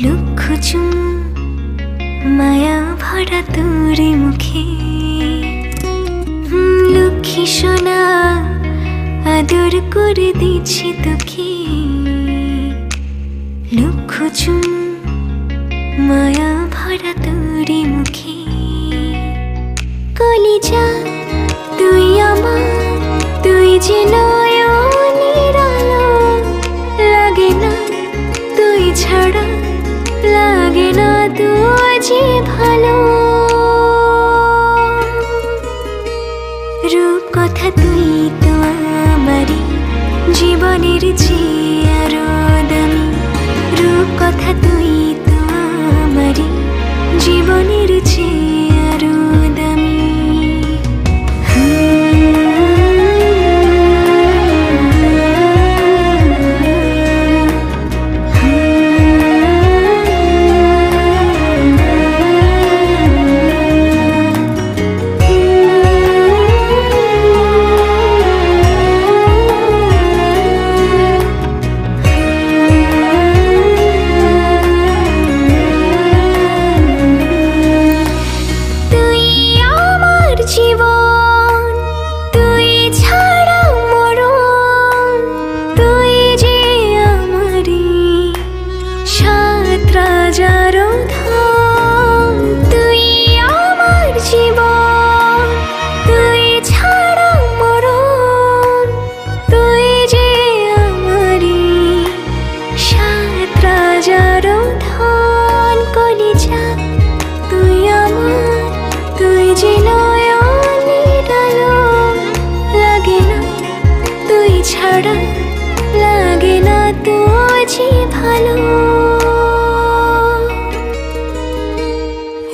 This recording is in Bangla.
লক্ষ মায়া ভরা তোরে মুখে। লক্ষ্মী সোনা, আদর করে দিচ্ছি তোকে। লক্ষ মায়া ভরা তোরে মুখে। কলিজা, তুই আমার, তুই যে নয়নের আলো। লাগে না, তুই ছাড়া জীবনের চেয়ে